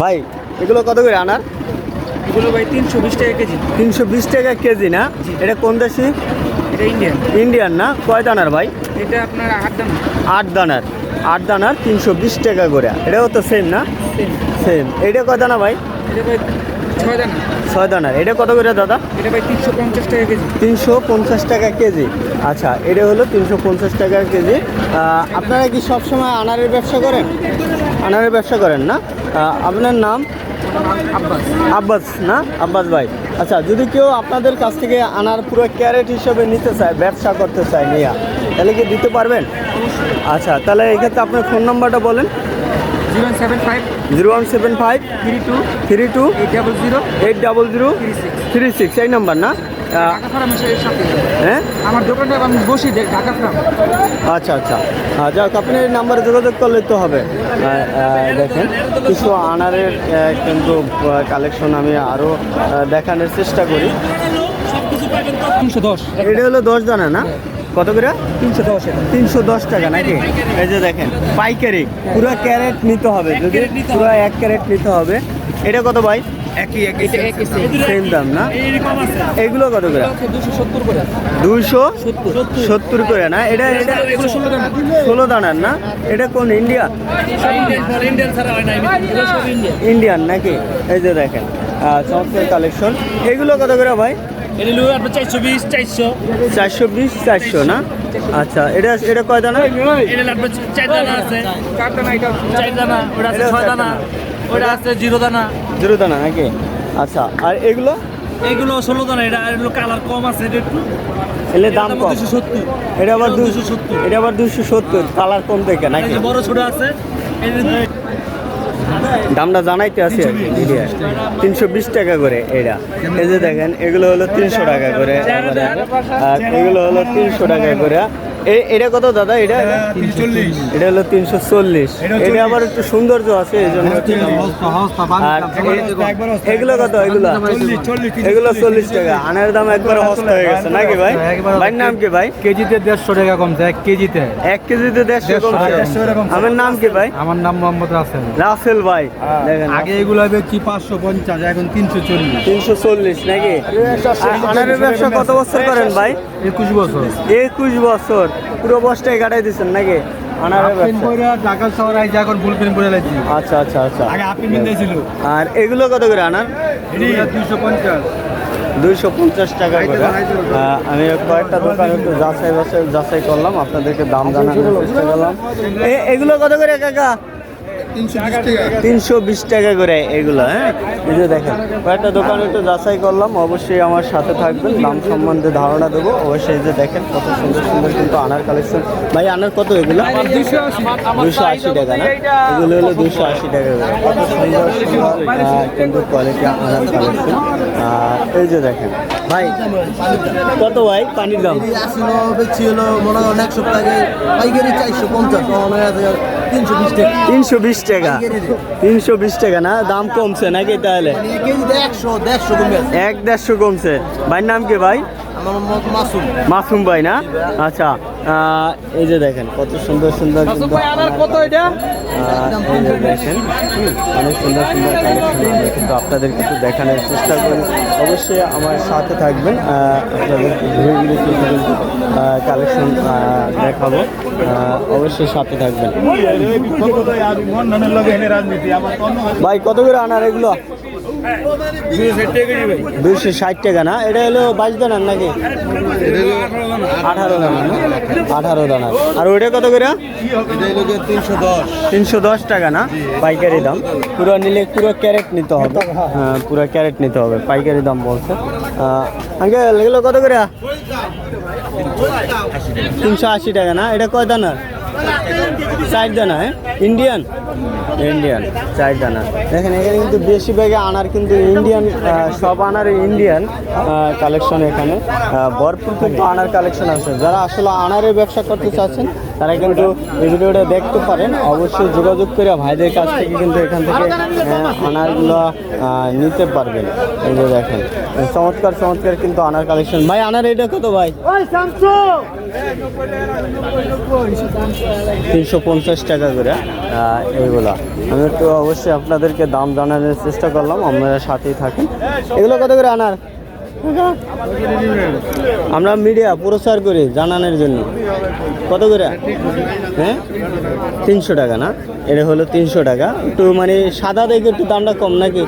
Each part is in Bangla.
ভাই এগুলো কত করে আনার? এগুলো ভাই তিনশো বিশ টাকা কেজি। তিনশো বিশ টাকা কেজি না? এটা কোন দেশি? এটা ইন্ডিয়ান। ইন্ডিয়ান না? কয় দানার ভাই? এটা আপনার আট দাম আট দানার। আট দানার তিনশো বিশ টাকা করে। এটাও তো সেম না? সেম এটা কয় দানা ভাই? এটা ভাই ছয় দানা। ছয় দানার। এটা কত করে দাদা? এটা ভাই তিনশো পঞ্চাশ টাকা কেজি। তিনশো পঞ্চাশ টাকা কেজি। আচ্ছা এটা হলো তিনশো পঞ্চাশ টাকা কেজি। আপনারা কি সবসময় আনারের ব্যবসা করেন? আনারের ব্যবসা করেন না? আপনার নাম? আব্বাস আব্বাস না? আব্বাস ভাই। আচ্ছা যদি কেউ আপনাদের কাছ থেকে আনার পুরো ক্যারেট হিসেবে নিতে চায় ব্যবসা করতে চায় নিয়া তাহলে কি দিতে পারবেন? আচ্ছা তাহলে এক্ষেত্রে আপনার ফোন নাম্বারটা বলেন। Zero seven five zero one seven five three two three two eight double zero eight double zero three six three six এই নাম্বার না? হ্যাঁ? আমার দোকানটা আমি বসি ঢাকা ফার্ম আচ্ছা আচ্ছা। যাক আপনি এই নাম্বারে যোগাযোগ করলে তো হবে। দেখেন কিছু আনারের কিন্তু কালেকশন আমি আরও দেখানোর চেষ্টা করি। তিনশো দশ। এটা হলো দশ দানা না? কত করে? তিনশো দশ তিনশো দশ টাকা নাকি? এই যে দেখেন পাইকারি। পুরো ক্যারেট নিতে হবে যদি পুরো এক ক্যারেট নিতে হবে। এটা কত ভাই? একই একই সেম দাম। না এগুলো কত করে? দুশো সত্তর করে। দুইশো সত্তর। করে না? এটা এটা ষোলো দানা দানার না? এটা কোন ইন্ডিয়া? ইন্ডিয়ান হয় ইন্ডিয়ান। নাকি? এই যে দেখেন চমৎকার কালেকশন এগুলো কত করে ভাই? চারশো বিশ চারশো। চারশো বিশ চারশো না? আচ্ছা এটা এটা কয় দানা? চার দানা আছে। চার দানা এটা ছয় দানা। ওটা আছে জিরো দানা। জিরো দানা নাকি? আচ্ছা আর এগুলো? এগুলো ষোলো দানা এটা এগুলো কালার কম আছে এটা একটু এলে দাম কম। দুশো সত্তর। এটা আবার দুশো 270 এটা আবার দুশো সত্তর কালার কম থেকে নাকি? বড় ছোট আছে দামটা জানাইতে আছে তিনশো বিশ টাকা করে এটা। এই যে দেখেন এগুলো হলো তিনশো টাকা করে। আর এগুলো হলো তিনশো টাকা করে। এটা কত দাদা? এটা? এটা হলো তিনশো চল্লিশ। এটা আবার একটু সৌন্দর্য আছে এই জন্য আর এগুলো কত? এগুলো? এগুলো চল্লিশ টাকা। আনার দাম একবার হস্ত হয়ে গেছে নাকি ভাই? ভাইয়ের নাম কি ভাই? কেজিতে দেড়শো টাকা কমছে এক কেজিতে। এক কেজিতে দেড়শো কমছে? আমার নাম কি ভাই? আমার নাম মোহাম্মদ রাসেল। রাসেল ভাই। দেখেন আগে এগুলো বেচছি পাঁচশো পঞ্চাশ এখন তিনশো চল্লিশ। তিনশো চল্লিশ নাকি? আনারের ব্যবসা কত বছর করেন ভাই? একুশ বছর। একুশ বছর। পুরো বস্তায় কাটাই দিচ্ছেন নাকি? ঢাকা শহরে আইসা এখন বুলপেন করে লাগছি আচ্ছা আচ্ছা আচ্ছা। আগে আর এগুলো কত করে আনার? দুইশো পঞ্চাশ। দুইশো পঞ্চাশ টাকা করে। আমি কয়েকটা দোকান একটু যাচাই বাছাই যাচাই করলাম আপনাদেরকে দাম জানানোর চেষ্টা করলাম। এ- এগুলো কত করে কাকা? তিনশো বিশ টাকা করে এগুলো হ্যাঁ? এই যে দেখেন কয়েকটা দোকান একটু যাচাই করলাম অবশ্যই আমার সাথে থাকবেন দাম সম্বন্ধে ধারণা দেবো। অবশ্যই এই যে দেখেন কত সুন্দর সুন্দর কিন্তু আনার কালেকশন ভাই আনার কত এগুলো? দুশো আশি টাকা না? এগুলো হলো দুশো আশি টাকা করে। কত সুন্দর সুন্দর কিন্তু কোয়ালিটি আনার কালেকশন এই যে দেখেন ভাই কত ভাই? পানির দাম? হলো মনে করেন এক সপ্তাহে পাইকারি চারশো পঞ্চাশ তিনশো বিশ টাকা। তিনশো বিশ টাকা। তিনশো বিশ টাকা না? দাম কমছে নাকি তাহলে? এক দেড়শো কমছে। ভাইয়ের নাম কি ভাই? মাসুম। মাসুম ভাই না? আচ্ছা। এই যে দেখেন কত সুন্দর সুন্দর কত এটা? এই যে দেখেন অনেক সুন্দর সুন্দর কালেকশন আমি কিন্তু আপনাদের কিন্তু দেখানোর চেষ্টা করি। অবশ্যই আমার সাথে থাকবেন আপনাদের ঘুরে ঘুরে কিন্তু কালেকশন দেখাবো। অবশ্যই সাথে থাকবেন। ভাই কত করে আনার এগুলো? দুইশো ষাট টাকা না? এটা হলো বাইশ দানার নাকি? আঠারো দানা আঠারো দানা আর ওইটা কত করে? তিনশো দশ টাকা না? পাইকারি দাম। পুরো নিলে পুরো ক্যারেট নিতে হবে। হ্যাঁ পুরো ক্যারেট নিতে হবে। পাইকারি দাম বলছে। আঙ্কেল, এগুলো কত করে? তিনশো আশি টাকা না? এটা কয় দানার? চার দানা হ্যাঁ? ইন্ডিয়ান ইন্ডিয়ান চার দানা দেখেন, এখানে কিন্তু বেশিরভাগে আনার কিন্তু ইন্ডিয়ান সব আনার ইন্ডিয়ান কালেকশন এখানে। ভরপুর কিন্তু আনার কালেকশন আছে। যারা আসলে আনারের ব্যবসা করতে চাচ্ছেন, তারা কিন্তু এই ভিডিওটা দেখতে পারেন। অবশ্যই যোগাযোগ করে ভাইদের কাছ থেকে কিন্তু এখান থেকে আনারগুলো নিতে পারবেন। এই যে দেখেন, চমৎকার চমৎকার কিন্তু আনার কালেকশন ভাই, আনার এটা কত ভাই? তিনশো পঞ্চাশ টাকা করে এইগুলা। আমি একটু অবশ্যই আপনাদেরকে দাম জানানোর চেষ্টা করলাম, আপনারা সাথেই থাকেন। এগুলো কত করে আনার? আমরা মিডিয়া প্রচার করি জানানোর জন্য। কত করে? হ্যাঁ? তিনশো টাকা না? এটা হলো তিনশো টাকা। একটু মানে সাদা দেখে একটু দামটা কম নাকি?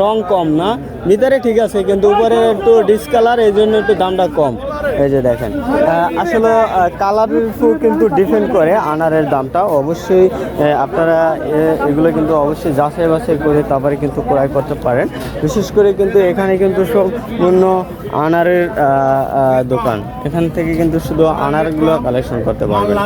রং কম না? ভিতরে ঠিক আছে, কিন্তু উপরে একটু ডিসকালার এই জন্য একটু দামটা কম। এই যে দেখেন আসলে কালারের কিন্তু ডিপেন্ড করে আনারের দামটা। অবশ্যই আপনারা এগুলো কিন্তু অবশ্যই যাচাই বাছাই করে তারপরে কিন্তু ক্রয় করতে পারেন। বিশেষ করে কিন্তু এখানে কিন্তু সম্পূর্ণ আনারের দোকান। এখান থেকে কিন্তু শুধু আনারগুলো কালেকশন করতে পারবেন।